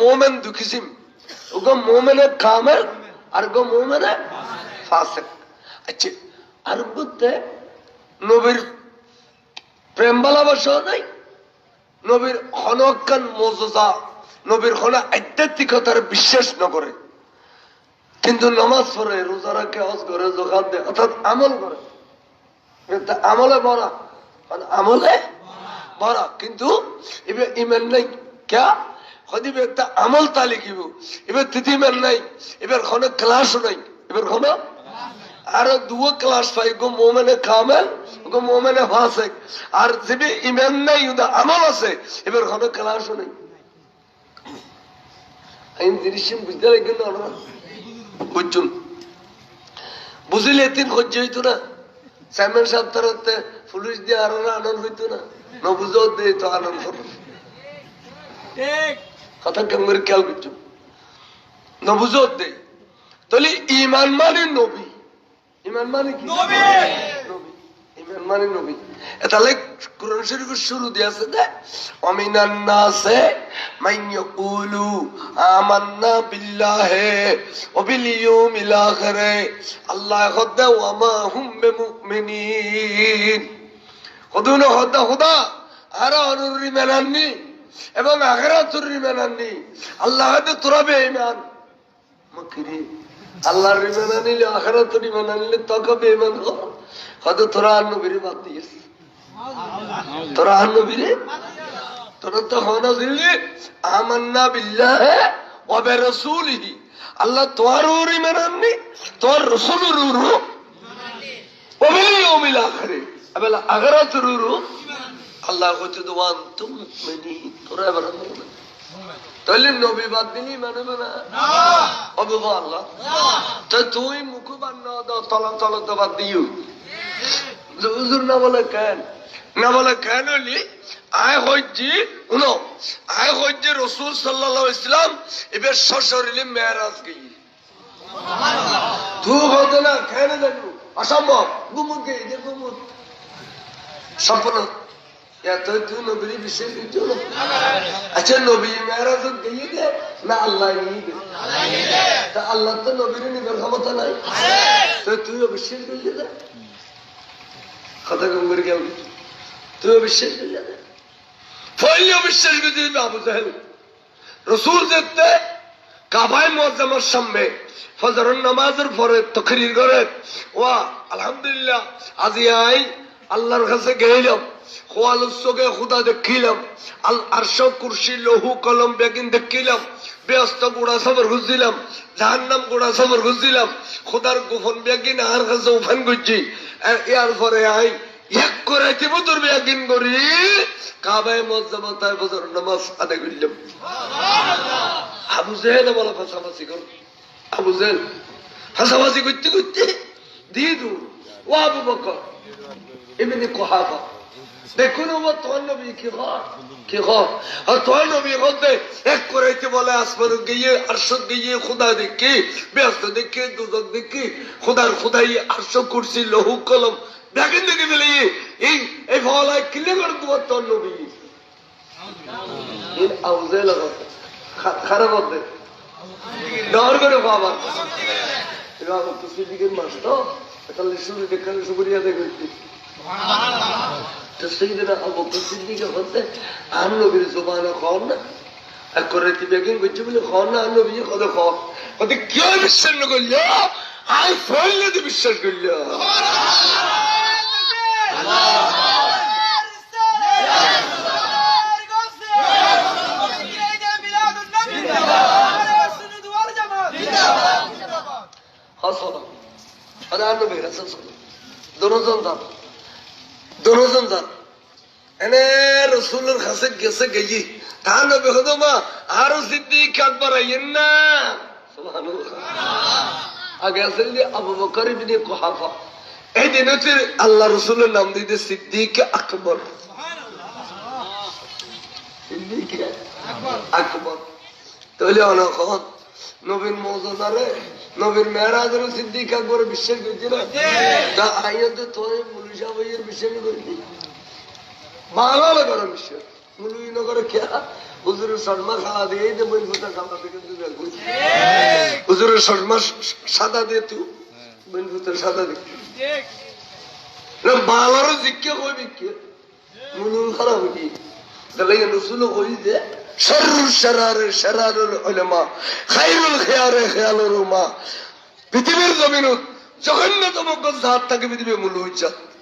মোমেন দু কিসিম মোমেনে কামেল আর গো মোমেনে ফাসেক। আচ্ছা নবীর প্রেম নাই? নবীর হনকান নবীর হন আধ্যাত্মিকতার বিশ্বাস কিন্তু নমাজ পড়ে, রোজা রাখে, হজ করে জোগান দেয়, অর্থাৎ আমল করে। আমলে বড়া মানে আমলে কিন্তু ইমান নাই, ক্যা? হদিব একটা আমল তালি কিব। এবার তিথি ইমান নাই, এবার কোনো ক্লাসও নাই, এবার কোনো? আরও দুও ক্লাস পাই গো মোমেনে কামেল, গো মোমেনে ফাসেক। আর যেবি ইমান নাই আমল আছে, এবার কোনো ক্লাসও নাই। সহ্য না পুলিশ দিয়ে আনন্দ হইতো না। তো আনন্দ হতো কথা কেমন করে খেয়াল করছ নবুঝো দে তাহলে ইমান মানে নবী। ইমান মানে কি? নবী! ইমান মানে নবী। তাহলে কোরআন শরীফের শুরু দিয়ে আছে দে অমিনান নাসে মান ইয়াকুলু আমান্না বিল্লাহি ওয়া বিল ইয়াউমিল আখির। আল্লাহ খোদা ওয়া মা হুম বিমুমিনিন। খোদুন খোদা খোদা আর অনুরি মেনাননি এবং আল্লাহ হয়তো তোরা আল্লাহর ইমান আনিলে আখিরাতুর ইমান বেঈমান কর হয়তো তোরা আর বাদ দিয়েছিস। তোরা তোরা তো আমান্না আল্লাহ তোর ওর ইমান আননি তোর বিল ইয়াউমিল আখির। আবেলা ওর আল্লাহ কইতে তো আনতুম মুমিনিন তোরা এবার তাহলে নবী বাদ দিলি মানবে না। অবিভ আল্লাহ? তো তুই মুখ তলা তলা তো বাদ দিও। হুজুর না বলে কেন? না বলে কেন হলি? আয় হজ্জি শুনো আয় হজ্জি রসুল সাল্লাহ ইসলাম এবার সশরীরে মেয়ারাজ গিয়ে। হতো না দেখব অসম্ভব। গিয়ে যে গুমুর সম্পূর্ণ তুই নবীর বিশেষ কিছু না নবী মেয়ারাজ গিয়ে দে না আল্লাহ নিয়ে দে তা আল্লাহ তো নবীর নিবার ক্ষমতা নাই তো তুইও বিশ্বাস করিয়ে দে কথা কম করে গেল তুইও বিশ্বাস করিয়ে দে ফলিও বিশ্বাস করে দিবি আবু জাহেল রসুল দেখতে কাবায় মজামার সামনে ফজরের নামাজের পরে তখরির করে আলহামদুলিল্লাহ আজি আই আল্লাহর কাছে গেলাম খোয়ালুর চোখে খুদা দেখিলাম, আল আরশ কুরসি লহু কলম বেগিন দেখিলাম, ব্যস্ত গুড়া সবর খুঁজছিলাম জাহান্নাম গুড়া সবর খুঁজছিলাম খোদার গোপন বেগিন আর কাছে উফান করছি। ইয়ার পরে আই এক করে দিব তোর বেগিন করি, কাবায় মজ্জামা তাই বছর নামাজ আদায় করলাম। আবু জেহেল বলা ফাঁসাফাঁসি কর। আবু জেহেল ফাঁসাফাঁসি করতে করতে দিয়ে দু ও আবু বকর এমনি কোহাফা দেখুন তোর নবী কি ঘর কি ঘর আর তোর নবী হতে এক করাইতে বলে আসমান গিয়ে আরশ গিয়ে, খুদা দেখি, ব্যস্ত দেখি দুদক দেখি, খুদার খুদাই আরশ কুরসি, লহু কলম, দেখেন, দেখে ফেলে এই এই ফলায় কিলে করে তোমার তোর নবী? আউজে লাগাতে খারাপ হতে ডর করে বাবা। এবার তো সিদ্দিকের মাস তো। তাহলে শুরু দেখালে সুপুরিয়া দেখেছি বিশ্বাস করল আই ফেললে তুই বিশ্বাস করল হাসনা আর আর নবী রাসূল দুজন যান দুজন যান এনে রসুলের কাছে গেছে গেছি তার নবী হতো মা আরও সিদ্দিক আকবর আইয়েন না আগে আসেন যে আবু বকর ইবনে কুহাফা এই দিন হচ্ছে আল্লাহ রসুলের নাম দিতে সিদ্দিক আকবর আকবর তাহলে অনখন নবীন মৌজাদারে নবীর মেয়েরাজের সিদ্দিক আকবর বিশ্বাস করছি না তা আইয়াতে তোর মুলিশা ভাইয়ের বিশ্বাস করি ভালো করে বিশ্বাস মুলুই নগরে খেয়া হুজুরের শর্মা খাওয়া দিয়ে এই যে বই ফুটা খাওয়া থেকে তুই বের করছিস। হুজুরের শর্মা সাদা দিয়ে তুই বই ফুটার সাদা দিয়ে। না বালারও জিজ্ঞে কইবি কে? মুলুল খারাপ কি? তাহলে রসুল কই যে শরুর শরারে শরারুল উলামা খায়রুল খিয়ারে খিয়ালুর মা পৃথিবীর জমিনত জঘন্যতম থাকে মূল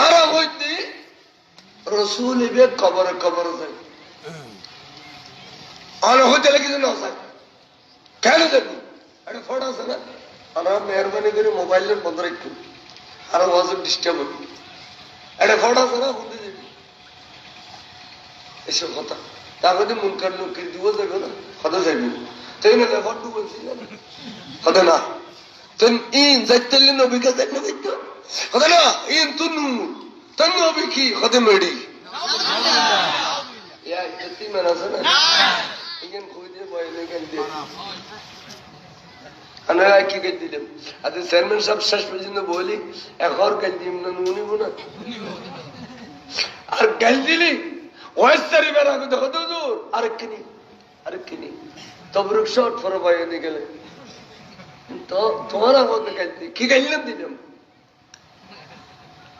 আর হইতে রসুল ইবে কবর কবর যাই। আর হইতে কিছু না যায় কেন দেখব একটা ফটো আছে না? আমরা মেহরবানি করে মোবাইলের বন্ধ রাখব আর ওয়াজ ডিস্টার্ব হবে একটা ফটো আছে না? বন্ধু যাবি এসব কথা। তারপরে মন কার লোক দিব যাবে না? কথা যাবি তাই না ফটো বলছি কথা না। তন ইন যাইতে যাইতো কথা না ইন কই দিয়ে বয়লে গেল দিয়ে। আনারা কি কে দিলাম আজ চেয়ারম্যান সাহেব শেষ পর্যন্ত বলি এখন কাল দিম না নুনিব না। আর কাল দিলি ওয়েস্টারি বেড়া দেখো তো দূর। আরেকখানি আরেকখানি তবরুক শর্ট ফরো গেলে। তো তোমার কি গাইলাম দিলাম?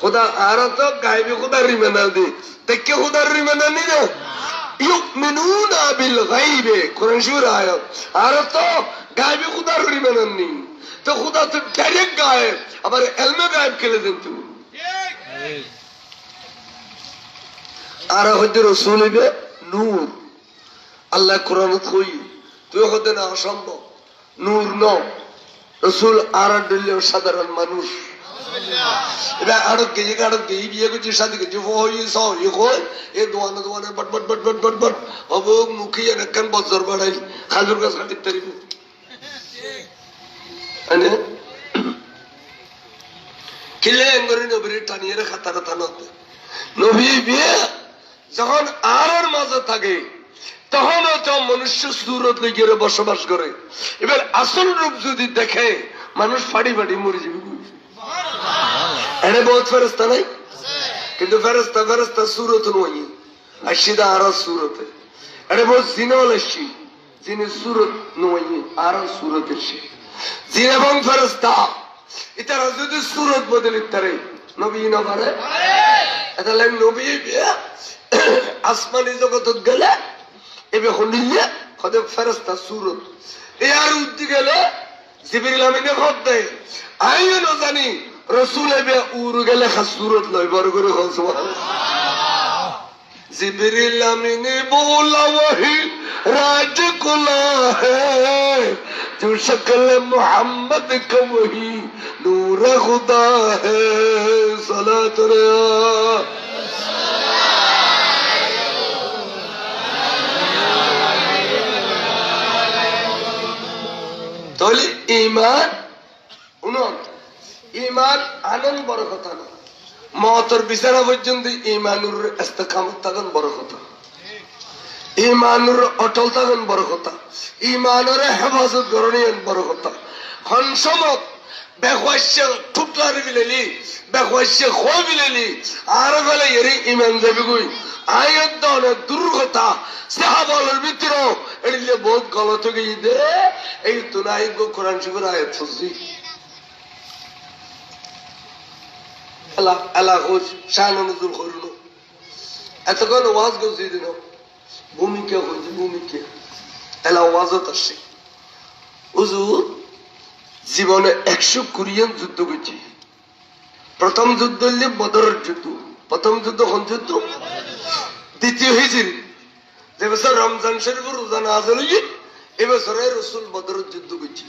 খোদা আর তো গাইবি খোদার রিমানা দি দেখে খোদার রিমানা নি না ইউমিনুনা বিল গাইবে কোরআন সুর আয়াত তো গাইবি নি তো তো ডাইরেক্ট আবার এলমে গায়েব খেলে দেন তুমি আর রসুল নূর আল্লাহ কোরআন কই তুই না অসম্ভব নূর ন রসুল আর সাধারণ মানুষ এবার আড়ত গেছি আড়ত গেছি বিয়ে হই এ বট বট বট বট বট বট হব মুখি বাড়াই খাজুর গাছ নবীর খাতার নবী বিয়ে যখন আর মাঝে থাকে তখনও তো মনুষ্য সুরত লিগিয়ে বসবাস করে এবার আসল রূপ যদি দেখে মানুষ ফাড়ি ফাড়ি মরে যাবে এনে বহুত ফেরস্তা নাই? কিন্তু ফেরস্তা ফেরস্তা সুরত নই আসিদা আর সুরতে। এনে বহুত জিনল আসি যিনি সুরত নই আর সুরত এসে জিন এবং ফেরস্তা ইতারা যদি সুরত বদল ইতারে নবী না পারে এটা নবী আসমানি জগতত গেলে এবে হলিলে হদে ফেরস্তা সুরত। এ আর উদ্দি গেলে জিবির আমিনে খত দেয়। আইও না জানি রসুল এবে উড় গেলে খা সুরত লয় বড় করে হস জিবির আমিনে बोला वही राज कुला है जो शक्ल मोहम्मद का वही नूर खुदा है सलात रे তাহলে ইমান উনন ইমান আনন্দ বড় কথা না। মতর বিচারা পর্যন্ত ইমানুর ইস্তেকামত থাকেন বড় কথা। ইমানুর অটল থাকেন বড় কথা। ইমানের হেফাজত করণীয় বড় কথা। হনসমত এরি ইমান যাবি বহুত গলত দে এই আয়াত এতক্ষণ ওয়াজ গজি দিন ভূমিকা হয়েছে এলা আসছে জীবনে একশো কোরিয়ান যুদ্ধ করছি। প্রথম যুদ্ধ হইলে বদরের যুদ্ধ, প্রথম যুদ্ধ কোন যুদ্ধ? দ্বিতীয় হিজির। যে বছর রমজান শরীফ রোজা নাজল হইয়ে এবছরে রসুল বদরের যুদ্ধ করছি।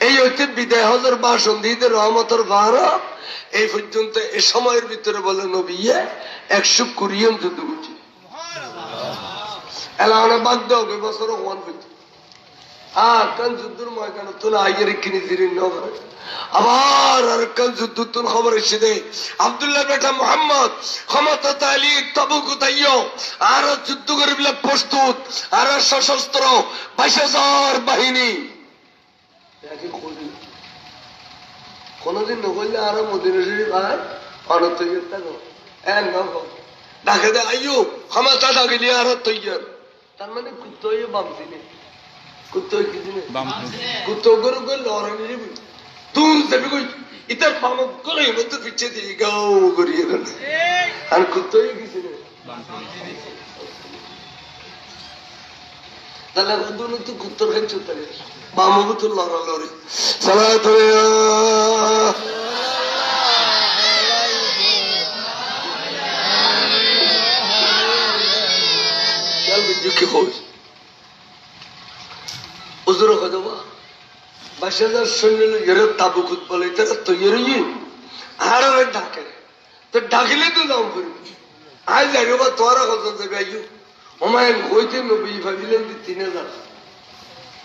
এই হইতে বিদায় হজর বাসন দিতে রহমতর বাহারা এই পর্যন্ত এ সময়ের ভিতরে বলে নবিয়ে একশো কোরিয়ান যুদ্ধ করছি। এবছর ওয়ান হইতে আর ক্ষমতা প্রস্তুত, আর সশস্ত্র বাইশ হাজার বাহিনী। কোনদিন নকরলে আরও মদিনা শরীফ আর অনত থাকো। হ্যাঁ ডাকে দে আইয়ো ক্ষমতা ডাকিলি আর তৈয়ার তার মানে কুত্তই বামতি নেই কুত্তই কি দিনে? কুত্তো করে করে লড়াই নিবি তুম কই ইতার পামক করে মতো পিছে দিয়ে গাও করিয়ে দেন। আর কুত্তই কিছু নেই তাহলে দুনো তো কুত্তর খাই চুতে বামকে তো লড়া লড়ি সালা ধরে. হুজুর হয়ে বাসে হাজার সৈন্য এর বলে তারা তৈরি আর ডাকে। তো ডাকিলে তো দাম করি আজ যাই বা তোরা কত দেবে, আইয়ু। ওমায় হইতে নবী ভাবিলেন যে তিন হাজার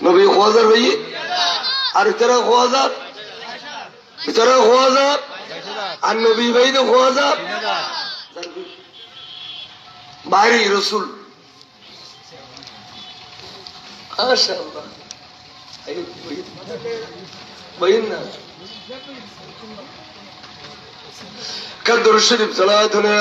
নবী ক হাজার হই আর ইতারা ক হাজার ইতারা ক হাজার আর নবী ভাই তো ক হাজার বাড়ি রসুল আশা আল্লাহ بين كدر الشريف صلاتنا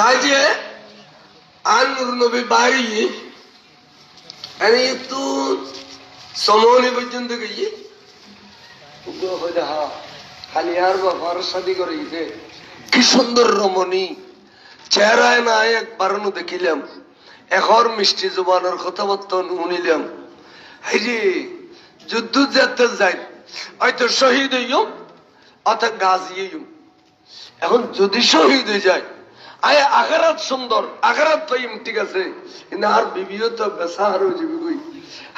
সাজে আনুর নবী বাড়ি আমি একটু সমনি পর্যন্ত গিয়ে খালি আর বাবার শাদি করে গেছে কি সুন্দর রমণী চেহারায় না একবার দেখিলাম এখন মিষ্টি জবানের কথাবার্তা শুনিলাম হাইরে যুদ্ধ যেতে যাই হয়তো শহীদ হইও অর্থাৎ গাছি এখন যদি শহীদ হয়ে যায় আয় আগারাত সুন্দর আগারাত পাইম ঠিক আছে? কিন্তু আর বিবিও তো বেসা আরও যাবি কই?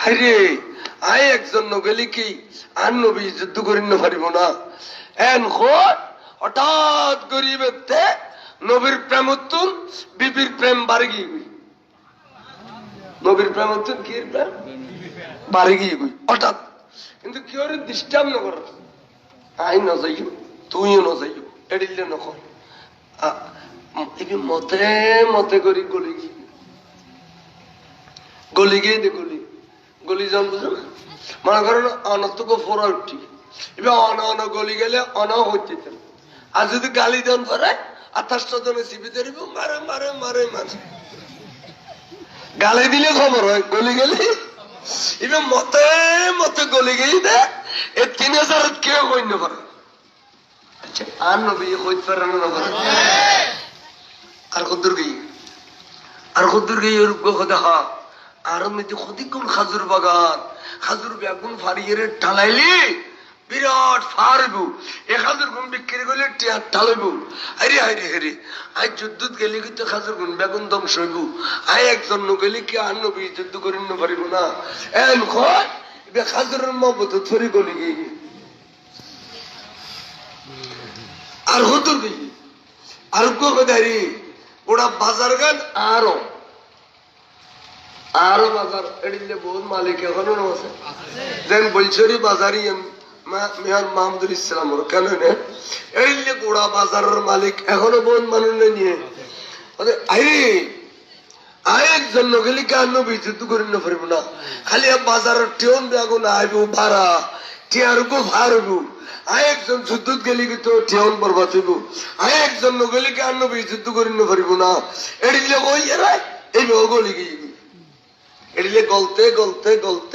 হাইরে, আয় একজন নগেলি কি? আর নবী যুদ্ধ করিন না পারিব না। এন খোট হঠাৎ গরিবের তে নবীর প্রেম উত্তুন বিবির প্রেম বাড়ি গিয়ে নবীর প্রেম উত্তুন কি প্রেম? বাড়ি গিয়ে হঠাৎ। কিন্তু কি ওর ডিস্টার্ব না কর আই ন যাইও তুইও ন যাইও এড়িলে নকর মতে মতে করি গলি গলি গিয়ে দে গলি। গলি যান বুঝো মনে করেন অনর্থক ফোরা উঠি। এবার অন অন গলি গেলে অন হচ্ছে আর যদি গালি দেন পরে আঠাশ জনে চিবি ধরিব, মারে মারে মারে মারে। গালি দিলে খবর হয়, গলি গেলে। এবার মতে মতে গলি গেই দে, এ তিন হাজার কেউ গণ্য করে। আচ্ছা আর নবী হইতে পারে না আর কদ্দুর আর কদ্দুর গই হা। আর কোন খাজুর বাগান। খাজুর বেগুন ফারিয়ে ঢালাইলি? বিরাট ফারবু এ খাজুর গুণ বিক্রি করলে টিয়ার ঢালাইবু আরে হাইরে হাইরে আই যুদ্ধত গেলে কিন্তু খাজুর গুণ বেগুন ধ্বংস হইব? আই একজন গেলে কি আর নবী যুদ্ধ করিন না পারিব না? কয় এবার খাজুরের মহবত থরি গলি গিয়ে আর গিয়ে আর কোথায় ওরা বাজার গান আরও আরও বাজার, এডিলে বহুত মালিক এখনও আছে। যেন বলছরি মেয়র মাহমুদুল ইসলাম কেন এডিলে গোড়া বাজারের মালিক এখনও বহুত মানুষ নিয়ে। আরে আয় একজন গেলি করি না পারব না? খালি বাজারের টিয়ন বেগো না আইব ভাড়া। টিয়ারকো ভাড়বো আয় একজন যুদ্ধ গেলি তো টিয়ন পর বাঁচিব আয় একজন গেলি কেন যুদ্ধ করি না পারব না। এডিলে কই এরা? এই গলি গিয়ে এডিলে গলতে গলতে গলতে।